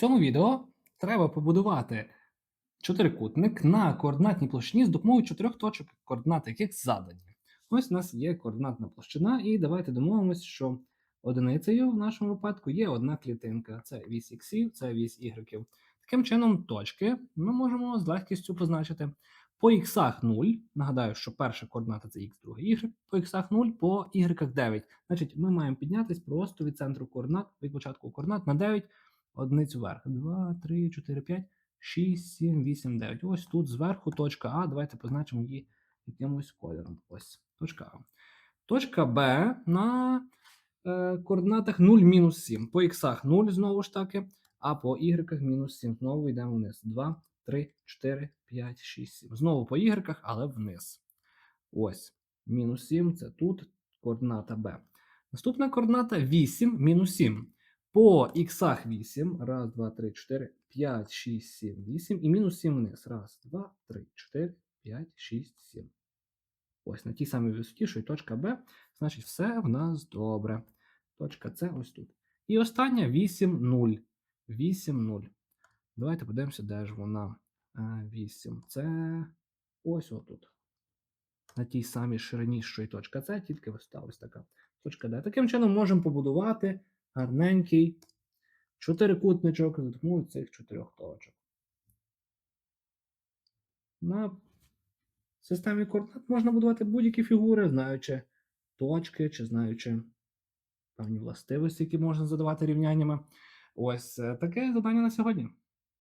цьому відео треба побудувати чотирикутник на координатній площині з допомогою чотирьох точок, координати яких задані. Ось у нас є координатна площина, і давайте домовимося, що одиницею в нашому випадку є одна клітинка. Це вісь іксів, це вісь ігреків. Таким чином, точки ми можемо з легкістю позначити. По іксах 0, нагадаю, що перша координата це х, друга y, по іксах 0, по y 9. Значить, ми маємо піднятися просто від центру координат, від початку координат на 9, одиницю вверх. 2, 3, 4, 5, 6, 7, 8, 9. Ось тут зверху точка А. Давайте позначимо її якимось кольором. Ось точка А. Точка Б на е, координатах 0, мінус 7. По іксах 0 знову ж таки, а по y мінус 7. Знову йдемо вниз. 2, 3, 4, 5, 6, 7. Знову по y, але вниз. Ось. Мінус 7 це тут координата Б. Наступна координата 8, мінус 7. По іксах 8. Раз, 2, 3, 4, 5, 6, 7, 8. І мінус 7 вниз. Раз, 2, 3, 4, 5, 6, 7. Ось на тій самій висоті, що й точка Б. Значить, все в нас добре. Точка С ось тут. І остання 8, 0. 8, 0. Давайте подивимося, де ж вона. 8. Це ось отут. На тій самій ширині, що й точка С, тільки висота ось така. Точка Д. Таким чином можемо побудувати гарненький чотирикутничок за допомогою цих чотирьох точок. На системі координат можна будувати будь-які фігури, знаючи точки чи знаючи певні властивості, які можна задавати рівняннями. Ось е, таке завдання на сьогодні.